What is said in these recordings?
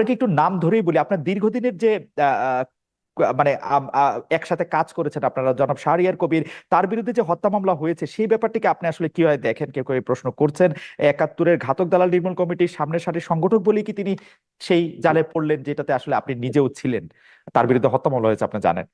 আপনাকে একটু নাম ধরেই বলি, আপনার দীর্ঘদিনের যে মানে একসাথে কাজ করেছেন আপনারা, জনাব শাহরিয়ার কবির, তার বিরুদ্ধে যে হত্যা মামলা হয়েছে, সেই ব্যাপারটিকে আপনি আসলে কীভাবে দেখেন? কেউ কেউ প্রশ্ন করছেন। একাত্তরের ঘাতক দালাল নির্মূল কমিটির সামনের সারির সংগঠক বলেই কি তিনি সেই জালে পড়লেন, যেটাতে আসলে আপনি নিজেও ছিলেন? তার বিরুদ্ধে হত্যা মামলা হয়েছে, আপনি জানেন?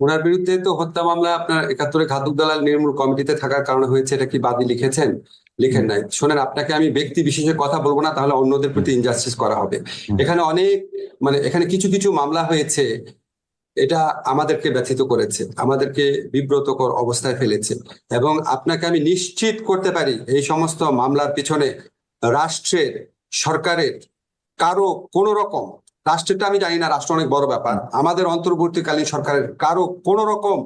ওনার বিরুদ্ধে তো হত্যা মামলা আপনার একাত্তরে ঘাতক দালাল নির্মূল কমিটিতে থাকার কারণে হয়েছে, এটা কি বাদী লিখেছেন? লিখেন নাই। শোনেন আপনাকে আমি ব্যক্তি বিশেষে কথা বলব না তাহলে অন্যদের প্রতি ইনজাস্টিস করা হবে। এখানে অনেক মানে এখানে কিছু কিছু মামলা হয়েছে এটা আমাদেরকে ব্যথিত করেছে আমাদেরকে বিব্রতকর অবস্থায় ফেলেছে। এবং আপনাকে আমি নিশ্চিত করতে পারি এই সমস্ত মামলার পিছনে রাষ্ট্রের সরকারের কারও কোনো রকম রাষ্ট্রটা আমি জানি না রাষ্ট্র অনেক বড় ব্যাপার আমাদের অন্তর্বর্তীকালীন সরকারের কারও কোনো রকম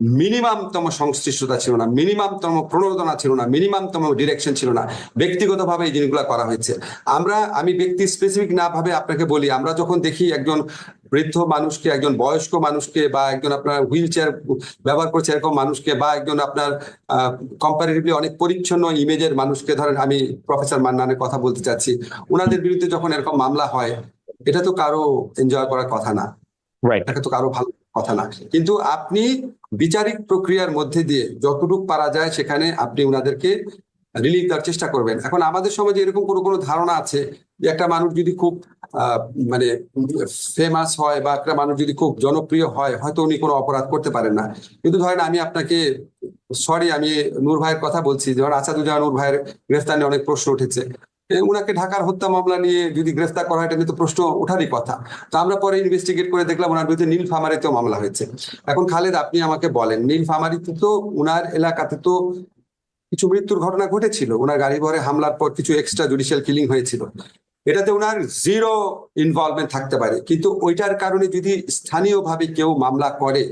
মিনিমামতম সংশ্লিষ্টতা ছিল না মিনিমামতম প্রণোদনা ছিল না মিনিমামতম ডিরেকশন ছিল না। ব্যক্তিগতভাবে এই জিনিসগুলো করা হয়েছে। আমরা আমি ব্যক্তি স্পেসিফিক না ভাবে আপনাকে বলি আমরা যখন দেখি একজন বৃদ্ধ মানুষকে একজন বয়স্ক মানুষকে বা একজন আপনার হুইল চেয়ার ব্যবহার করছে এরকম মানুষকে বা একজন আপনার কম্পারেটিভলি অনেক পরিচ্ছন্ন ইমেজের মানুষকে ধরেন আমি প্রফেসর মান্নানের কথা বলতে চাচ্ছি ওনাদের বিরুদ্ধে যখন এরকম মামলা হয় এটা তো কারও এনজয় করার কথা না। রাইট এটা তো কারও ভালো কথা না কিন্তু আপনি বিচারিক প্রক্রিয়ার মধ্যে দিয়ে যতটুকু পারা যায় সেখানে আপনি ওনাদেরকে রিলিফ দেওয়ার চেষ্টা করবেন। এখন আমাদের সমাজে এরকম কোনো কোনো ধারণা আছে যে একটা মানুষ যদি খুব মানে ফেমাস হয় বা একটা মানুষ যদি খুব জনপ্রিয় হয়, হয়তো উনি কোনো অপরাধ করতে পারেন না। কিন্তু ধরেন আমি আপনাকে সরি আমি নূর ভাইয়ের কথা বলছি। ধরেন আসাদুজ্জামান নূর ভাইয়ের গ্রেফতার নিয়ে অনেক প্রশ্ন উঠেছে। এ, উনাকে ঢাকার হত্যা মামলা নিয়ে যদি গ্রেফতার করা হয় এটা তো প্রশ্ন ওঠারই কথা। তো আমরা পরে ইনভেস্টিগেট করে দেখলাম ওনার বিরুদ্ধে নীল ফামারিতেও মামলা হয়েছে। এখন খালেদ আপনি আমাকে বলেন নীল ফামারিতে তো উনার এলাকাতে তো কিছু মৃত্যুর ঘটনা ঘটেছিল। ওনার গাড়ি ভরে হামলার পর কিছু এক্সট্রা জুডিশিয়াল কিলিং হয়েছিল। এটাতে ওনার জিরো ইনভলভমেন্ট থাকতে পারে। কিন্তু ওইটার কারণে যদি স্থানীয়ভাবে কেউ মামলা করে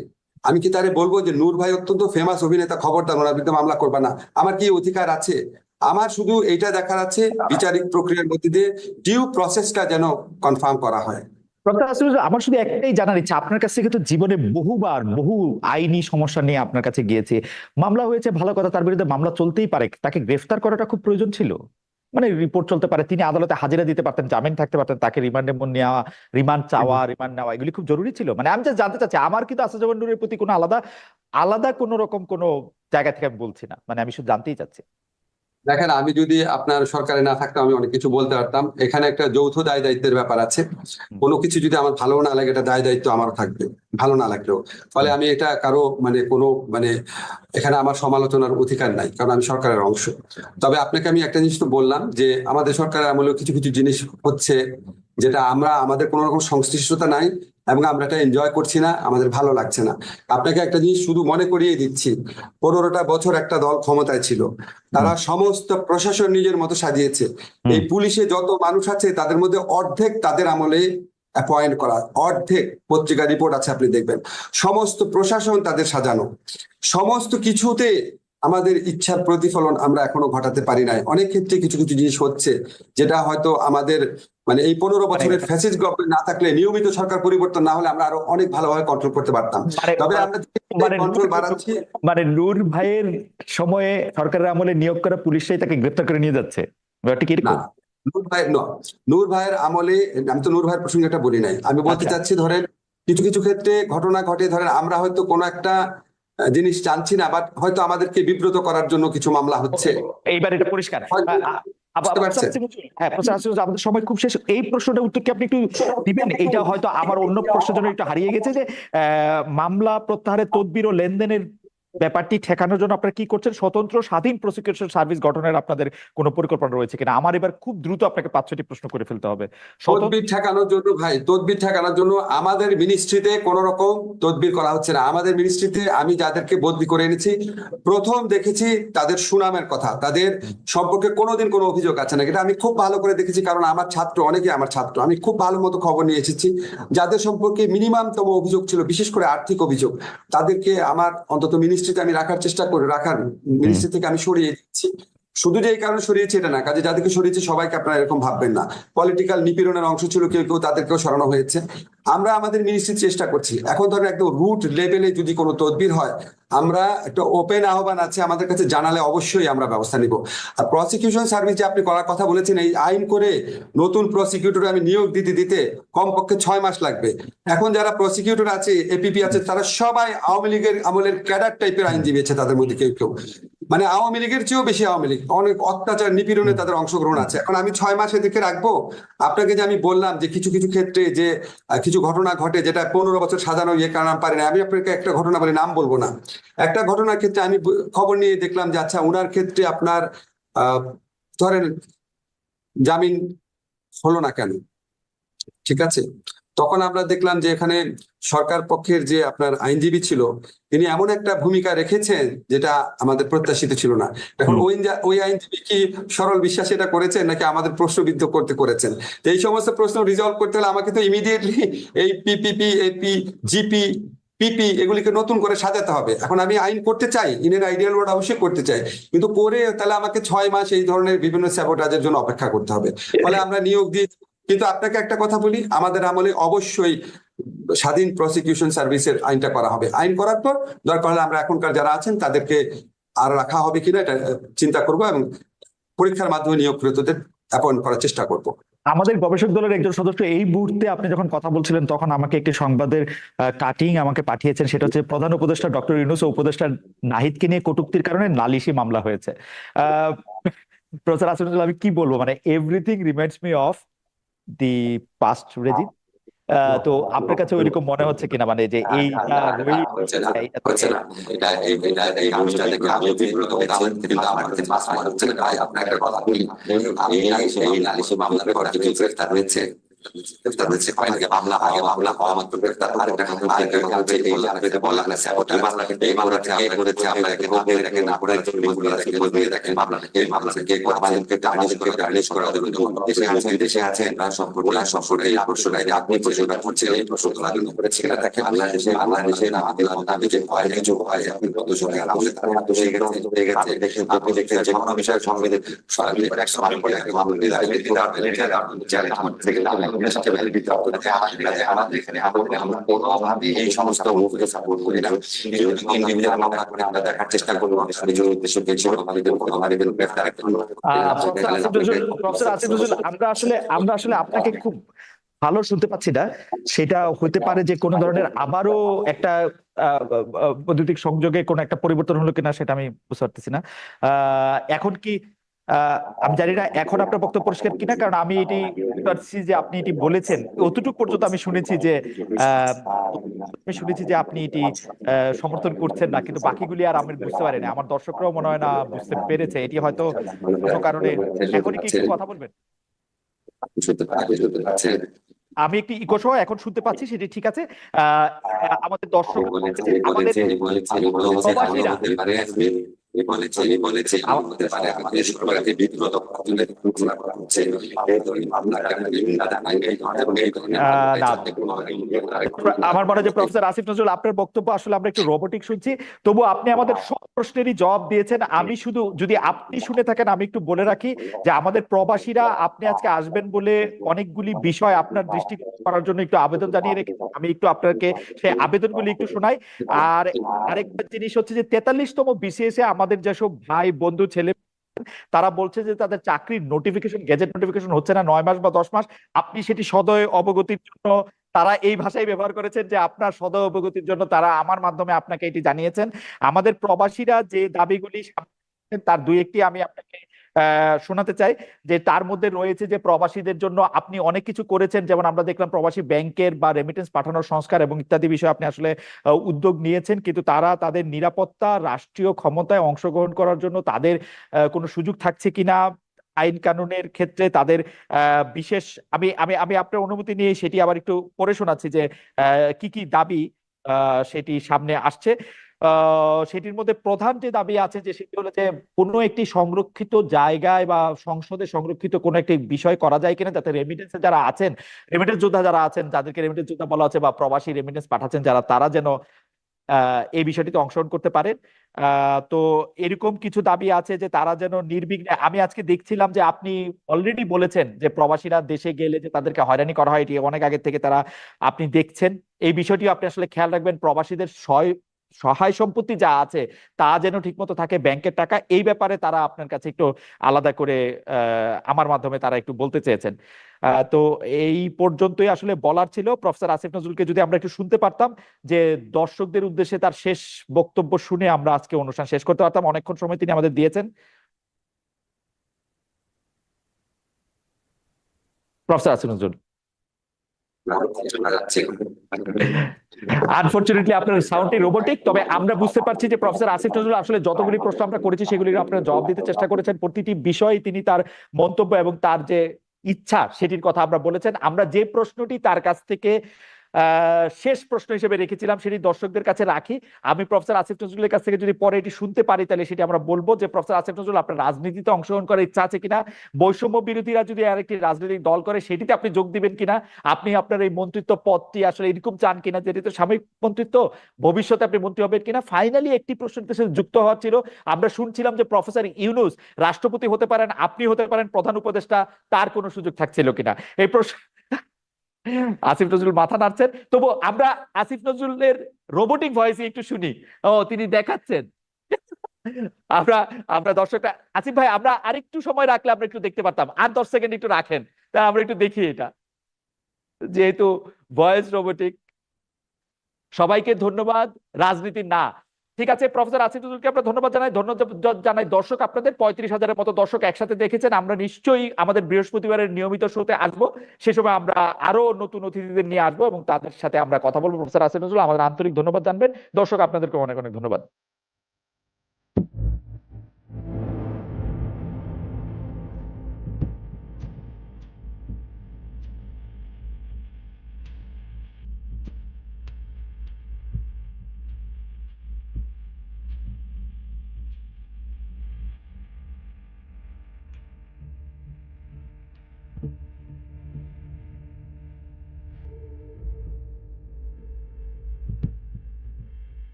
আমি কি তারে বলব যে নূর ভাই অত্যন্ত ফেমাস অভিনেতা খবরদার ওনার বিরুদ্ধে মামলা করবা না? আমার কি অধিকার আছে? আমার শুধু এটা দেখার আছে বিচারিক প্রক্রিয়ার মধ্যে দিয়ে ডিউ প্রসেসটা যেন কনফার্ম করা হয়। আমার শুধু একটাই জানার ইচ্ছা আপনার কাছ থেকে তো জীবনে বহুবার বহু আইনি সমস্যা নিয়ে আপনার কাছে গিয়েছে মামলা হয়েছে ভালো কথা তার বিরুদ্ধে মামলা চলতেই পারে তাকে গ্রেফতার করাটা খুব প্রয়োজন ছিল। মানে রিপোর্ট চলতে পারে তিনি আদালতে হাজিরা দিতে পারতেন জামিন থাকতে পারতেন তাকে রিমান্ডে নেওয়া রিমান্ড চাওয়া রিমান্ড নেওয়া এগুলি খুব জরুরি ছিল। মানে আমি just জানতে চাচ্ছি আমার কিন্তু আসাদুজ্জামান নূরের প্রতি কোনো আলাদা আলাদা কোনো রকম কোনো জায়গা থেকে আমি বলছি না মানে আমি শুধু জানতেই চাচ্ছি। দেখেন, আমি যদি আপনার সরকারে না থাকতাম, আমি অনেক কিছু বলতে পারতাম। এখানে একটা যৌথ দায় দায়িত্বের ব্যাপার আছে। কোনো কিছু যদি আমার ভালো না লাগে, এটা দায় দায়িত্ব আমারও থাকবে। ভালো না লাগলেও। ফলে আমি এটা কারও মানে কোনো মানে এখানে আমার সমালোচনার অধিকার নাই, কারণ আমি সরকারের অংশ। তবে আপনাকে আমি একটা জিনিস তো বললাম যে, আমাদের সরকারের আমলেও কিছু কিছু জিনিস হচ্ছে। যেটা আমরা আমাদের কোনো রকম সংশ্লিষ্টতা নাই এবং আমরা এটা এনজয় করছি না আমাদের ভালো লাগছে না। আপনাকে একটা জিনিস শুধু মনে করিয়ে দিচ্ছি পনেরোটা বছর একটা দল ক্ষমতায় ছিল তারা সমস্ত প্রশাসন নিজের মতো সাজিয়েছে। এই পুলিশে যত মানুষ আছে তাদের মধ্যে অর্ধেক তাদের আমলে অ্যাপয়েন্ট করা অর্ধেক পত্রিকা রিপোর্ট আছে আপনি দেখবেন। সমস্ত প্রশাসন তাদের সাজানো। সমস্ত কিছুতে আমাদের ইচ্ছার প্রতিফলন আমরা এখনও ঘটাতে পারি নাই। অনেক ক্ষেত্রে কিছু কিছু জিনিস হচ্ছে যেটা হয়তো আমাদের মানে এই পনেরো বছরের ফ্যাসিস্ট গভর্নমেন্ট না থাকলে নিয়মিত সরকার পরিবর্তন না হলে আমরা আরও অনেক ভালোভাবে কন্ট্রোল করতে পারতাম। মানে তবে আমরা মানে কন্ট্রোল বাড়াচ্ছি মানে নূর ভাইয়ের সময়ে সরকারের আমলে নিয়োগ করা পুলিশরাই তাকে গ্রেফতার করে নিয়ে যাচ্ছে। ব্যাপারটা কি এরকম? নূর ভাই ন নূর ভাইয়ের আমলে আমি তো নূর ভাইয়ের প্রসঙ্গে এটা বলি নাই। আমি বলতে আচ্ছা। চাচ্ছি ধরেন কিছু কিছু ক্ষেত্রে ঘটনা ঘটে ধরেন আমরা হয়তো কোনো একটা জিনিস জানছি না বাট হয়তো আমাদেরকে বিব্রত করার জন্য কিছু মামলা হচ্ছে। এইবার এটা পরিষ্কার। হ্যাঁ আমাদের সময় খুব শেষ। এই প্রশ্নটা উত্তর কি আপনি একটু দিবেন? এইটা হয়তো আমার অন্য প্রশ্নের জন্য একটু হারিয়ে গেছে যে আহ, মামলা প্রত্যাহারের তদবির ও লেনদেনের ব্যাপারটি ঠেকানোর জন্য আপনারা কি করছেন? স্বতন্ত্র স্বাধীন প্রসিকিউশন সার্ভিস গঠনের আপনাদের কোনো পরিকল্পনা রয়েছে কিনা? আমার এবার খুব দ্রুত আপনাকে পাঁচ ছয়টি প্রশ্ন করে ফেলতে হবে। তদবির ঠেকানোর জন্য ভাই, তদবির ঠেকানোর জন্য আমাদের মিনিস্ট্রিতে কোন রকম তদবির করা হচ্ছে না। আমাদের মিনিস্ট্রিতে আমি যাদেরকে বদলি করে এনেছি, প্রথম দেখেছি তাদের সুনামের কথা। তাদের সম্পর্কে কোনোদিন কোনো অভিযোগ আছে না এটা আমি খুব ভালো করে দেখেছি কারণ আমার ছাত্র অনেকে আমার ছাত্র। আমি খুব ভালো মতো খবর নিয়ে এসেছি। যাদের সম্পর্কে মিনিমামতম অভিযোগ ছিল, বিশেষ করে আর্থিক অভিযোগ, তাদেরকে আমার অন্তত মিনিস্ট্রিতে আমি রাখার চেষ্টা করে রাখার মিনিস্ট্রি থেকে আমি সরিয়ে দিচ্ছি। শুধু যে এই কারণে সরিয়েছে এটা না কাজে যাদেরকে সরিয়েছে সবাইকে আপনারা এরকম ভাববেন না। পলিটিক্যাল নিপীড়নের অংশ ছিল কেউ কেউ তাদেরকেও সরানো হয়েছে। আমরা আমাদের মিনিস্ট্রি চেষ্টা করছি। এখন ধরেন একদম রুট লেভেলে যদি কোনো তদবির হয়, আমরা একটা ওপেন আহ্বান আছে আমাদের কাছে জানালে অবশ্যই আমরা ব্যবস্থা নিব। আর প্রসিকিউশন সার্ভিস যে আপনি করার কথা বলেছেন, এই আইন করে নতুন প্রসিকিউটর আমি নিয়োগ দিতে দিতে কমপক্ষে ছয় মাস লাগবে। এখন যারা প্রসিকিউটর আছে এপিপি আছে, তারা সবাই আওয়ামী লীগের আমলের ক্যাডার টাইপের আইনজীবী আছে তাদের মধ্যে কেউ কেউ। মানে আওয়ামী লীগের চেয়েও বেশি আওয়ামী লীগ। অনেক অত্যাচার নিপীড়নে তাদের অংশগ্রহণ আছে। এখন আমি ছয় মাস এদেরকে রাখব। আপনাকে যে আমি বললাম যে কিছু কিছু ক্ষেত্রে যে কিছু ঘটনা ঘটে যেটা পনেরো বছর সাজানো ইয়ে কারণ পারি না আমি আপনাকে একটা ঘটনা বলে নাম বলব না। একটা ঘটনার ক্ষেত্রে আমি খবর নিয়ে দেখলাম যে আচ্ছা ওনার ক্ষেত্রে আপনার আহ ধরেন জামিন হলো না কেন? ঠিক আছে? তখন আমরা দেখলাম যে এখানে সরকার পক্ষের যে আপনার আইনজীবী ছিল তিনি এমন একটা ভূমিকা রেখেছেন যেটা আমাদের প্রত্যাশিত ছিল না। এখন ওই ওই আইনজীবী কি সরল বিশ্বাস এটা করেছেন নাকি আমাদের প্রশ্নবিদ্ধ করতে করেছেন? তো এই সমস্ত প্রশ্ন রিজলভ করতে হলে আমাকে তো ইমিডিয়েটলি এই পিপিপি এপি জিপি পিপি এগুলিকে নতুন করে সাজাতে হবে। এখন আমি আইন করতে চাই ইনের আইডিয়াল ওয়ার্ড অবশ্যই করতে চাই। কিন্তু করে তাহলে আমাকে ছয় মাস এই ধরনের বিভিন্ন স্যাবোটাজের জন্য অপেক্ষা করতে হবে। ফলে আমরা নিয়োগ দিয়ে কিন্তু আপনাকে একটা কথা বলি আমাদের আমলে অবশ্যই স্বাধীন প্রসিকিউশন সার্ভিসের আইনটা করা হবে। আইন করার পর দরকার হলে আমরা এখনকার যারা আছেন তাদেরকে আর রাখা হবে কিনা এটা চিন্তা করব এবং পরীক্ষার মাধ্যমে নিয়োগকৃতদের অ্যাপয়েন্ট করার চেষ্টা করব। আমাদের গবেষক দলের একজন সদস্য এই মুহূর্তে আপনি যখন কথা বলছিলেন তখন আমাকে একটি সংবাদের কাটিং আমাকে পাঠিয়েছেন সেটা হচ্ছে প্রধান উপদেষ্টা ডক্টর ইউনুস ও উপদেষ্টা নাহিদকে নিয়ে কটূক্তির কারণে নালিশি মামলা হয়েছে। আহ, প্রফেসর আসিফুল আমি কি বলব? মানে everything reminds me of the past রেজি তো আপনার কাছে ওইরকম মনে হচ্ছে কিনা? মানে যে এই আমি নালিশি মামলার গ্রেফতার হয়েছে গ্রেফতার হয়েছে মামলা আগে মামলা না স্যার ওটা মামলা এই মামলা মামলা গেছে দেখে আপনি দেখতে যে কোনো বিষয়ে সংবিধান একশো মান করে মামলা থেকে সাথে আমাদের কাছে, আমাদের এখানে, আমাদের আমরা এই সমস্ত মুখকে সাপোর্ট করি না। ইন্ডিভিজুয়াল আমরা দেখার চেষ্টা করব, আমাদের আমাদের গ্রেফতার আমরা আসলে আমরা আসলে আপনাকে খুব ভালো শুনতে পাচ্ছি না। সেটা হতে পারে যে কোনো ধরনের আবারও একটা বৈদ্যুতিক সংযোগে কোনো একটা পরিবর্তন হলো কিনা, সেটা আমি বুঝতে পারতেছি না। এখন কি আমি জানি না এখন আপনার বক্তব্য পরিষ্কার কিনা কারণ আমি এটি পারছি যে আপনি এটি বলেছেন অতটুকু পর্যন্ত আমি শুনেছি যে আমি শুনেছি যে আপনি এটি সমর্থন করছেন না কিন্তু বাকিগুলি আর আমি বুঝতে পারিনি আমার দর্শকরাও মনে হয় না বুঝতে পেরেছে এটি হয়তো কোনো কারণে এখনই কি কথা বলবেন আমি একটি ইকো সহ এখন শুনতে পাচ্ছি সেটি ঠিক আছে আহ, আমাদের দর্শক আমাদের বলেছে বলেছে পারে আমাদের সরকারকে ঘোষণা করা হচ্ছে এই ধরনের বিভিন্ন এবং এই ধরনের আমার মনে হয় যে প্রফেসর আসিফ নজরুল আপনার বক্তব্য আসলে আমরা একটু রোবোটিক শুনছি। তবু আপনি আমাদের সব প্রশ্নেরই জবাব দিয়েছেন। আমি শুধু যদি আপনি শুনে থাকেন আমি একটু বলে রাখি যে আমাদের প্রবাসীরা আপনি আজকে আসবেন বলে অনেকগুলি বিষয় আপনার দৃষ্টি করার জন্য একটু আবেদন জানিয়ে রেখে আমি একটু আপনাকে সেই আবেদনগুলি একটু শোনাই। আর আরেকটা জিনিস হচ্ছে যে তেতাল্লিশতম বিসিএস এ আমাদের যেসব ভাই, বন্ধু, ছেলে, তারা বলছে যে তাদের চাকরির নোটিফিকেশন গেজেট নোটিফিকেশন হচ্ছে না নয় মাস বা দশ মাস। আপনি সেটি সদয় অবগতির জন্য তারা এই ভাষায় ব্যবহার করেছেন যে আপনার সদয় অবগতির জন্য তারা আমার মাধ্যমে আপনাকে এটি জানিয়েছেন। আমাদের প্রবাসীরা যে দাবিগুলি তার দুই একটি আমি আপনাকে শোনাতে চাই যে তার মধ্যে রয়েছে যে প্রবাসীদের জন্য আপনি অনেক কিছু করেছেন, যেমন আমরা দেখলাম প্রবাসী ব্যাংকের বা রেমিটেন্স পাঠানোর সংস্কার এবং ইত্যাদি বিষয়ে আপনি আসলে উদ্যোগ নিয়েছেন। কিন্তু তারা তাদের নিরাপত্তা, রাষ্ট্রীয় ক্ষমতায় অংশগ্রহণ করার জন্য তাদের কোনো সুযোগ থাকছে কিনা? আইন কানুনের ক্ষেত্রে তাদের বিশেষ, আমি আমি আমি আপনার অনুমতি নিয়ে সেটি আবার একটু পড়ে শোনাচ্ছি যে কি কি দাবি সেটি সামনে আসছে। সেটির মধ্যে প্রধান যে দাবি আছে যে সেটি হলো যে কোনো একটি সংরক্ষিত জায়গায় বা সংসদে সংরক্ষিত কোনো একটি বিষয় করা যায় কিনা, যাতে রেমিটেন্সে যারা আছেন রেমিটেন্স যোদ্ধা যারা আছেন, যাদেরকে রেমিটেন্স যোদ্ধা বলা হচ্ছে বা প্রবাসী রেমিটেন্স পাঠাচ্ছেন, যারা তারা যেন এই বিষয়টিতে অংশগ্রহণ করতে পারেন। তো এরকম কিছু দাবি আছে যে তারা যেন নির্বিঘ্নে, আমি আজকে দেখছিলাম যে আপনি অলরেডি বলেছেন যে প্রবাসীরা দেশে গেলে যে তাদেরকে হয়রানি করা হয়, এটি অনেক আগে থেকে তারা আপনি দেখছেন। এই বিষয়টিও আপনি আসলে খেয়াল রাখবেন, প্রবাসীদের সহায় সম্পত্তি যা আছে, তা যেন ঠিকমতো থাকে ব্যাংকের টাকা, এই ব্যাপারে তারা আপনার কাছে একটু আলাদা করে আমার মাধ্যমে তারা একটু বলতে চেয়েছেন। তো এই পর্যন্তই আসলে বলার ছিল। প্রফেসর আসিফ নজরুলকে যদি আমরা একটু শুনতে পারতাম যে দর্শকদের উদ্দেশ্যে তার শেষ বক্তব্য শুনে আমরা আজকে অনুষ্ঠান শেষ করতে পারতাম। অনেকক্ষণ সময় তিনি আমাদের দিয়েছেন। প্রফেসর আসিফ নজরুল। আনফরচুনেটলি আপনার সাউন্ডটি রোবোটিক তবে আমরা বুঝতে পারছি যে প্রফেসর আসিফ নজরুল আসলে যতগুলি প্রশ্ন আমরা করেছি, সেগুলির আপনারা জবাব দিতে চেষ্টা করেছেন। প্রতিটি বিষয়ে তিনি তার মন্তব্য এবং তার যে ইচ্ছা, সেটির কথা আমরা বলেছেন। আমরা যে প্রশ্নটি তার কাছ থেকে শেষ প্রশ্ন হিসেবে রেখেছিলাম, সেটি দর্শকদের কাছে রাখি। আমি প্রফেসর আসিফ নজরুলের কাছ থেকে যদি পরে এটি শুনতে পারি, তাহলে সেটি আমরা বলব যে প্রফেসর আসিফ নজরুল আপনার রাজনীতিতে অংশগ্রহণ করার ইচ্ছা আছে কিনা, বৈষম্য বিরোধীরা যদি আরেকটি রাজনৈতিক দল করে, সেটিতে আপনি যোগ দিবেন কিনা, আপনি আপনার এই মন্ত্রিত্ব পদটি আসলে এরকম চান কিনা, যেটি তো সাময়িক মন্ত্রিত্ব, ভবিষ্যতে আপনি মন্ত্রী হবেন কিনা। ফাইনালি একটি প্রশ্নের সাথে যুক্ত হওয়ার ছিল, আমরা শুনছিলাম যে প্রফেসর ইউনুস রাষ্ট্রপতি হতে পারেন, আপনি হতে পারেন প্রধান উপদেষ্টা, তার কোনো সুযোগ থাকছিল কিনা। এই প্রশ্ন আসিফ নজরুল মাথা নাড়ছেন। তবু আমরা আসিফ নজরুলের রোবোটিক ভয়েসে একটু শুনি। ও, তিনি দেখাচ্ছেন। আমরা আমরা দর্শকটা আসিফ ভাই, আমরা আরেকটু সময় রাখলে আমরা একটু দেখতে পারতাম। আর দশ সেকেন্ড একটু রাখেন, তা আমরা একটু দেখি এটা। যেহেতু ভয়েস রোবোটিক সবাইকে ধন্যবাদ। রাজনীতি না ঠিক আছে, প্রফেসর আসিফ আমরা ধন্যবাদ জানাই। ধন্যবাদ জানাই দর্শক আপনাদের। পঁয়ত্রিশ হাজারের মতো দর্শক একসাথে দেখেছেন। আমরা নিশ্চয়ই আমাদের বৃহস্পতিবারের নিয়মিত শোতে আসব। সে সময় আমরা আরও নতুন অতিথিদের নিয়ে আসব এবং তাদের সাথে আমরা কথা বলব। প্রফেসর আসিফ নজরুল, আমাদের আন্তরিক ধন্যবাদ জানবেন। দর্শক, আপনাদেরকে অনেক অনেক ধন্যবাদ।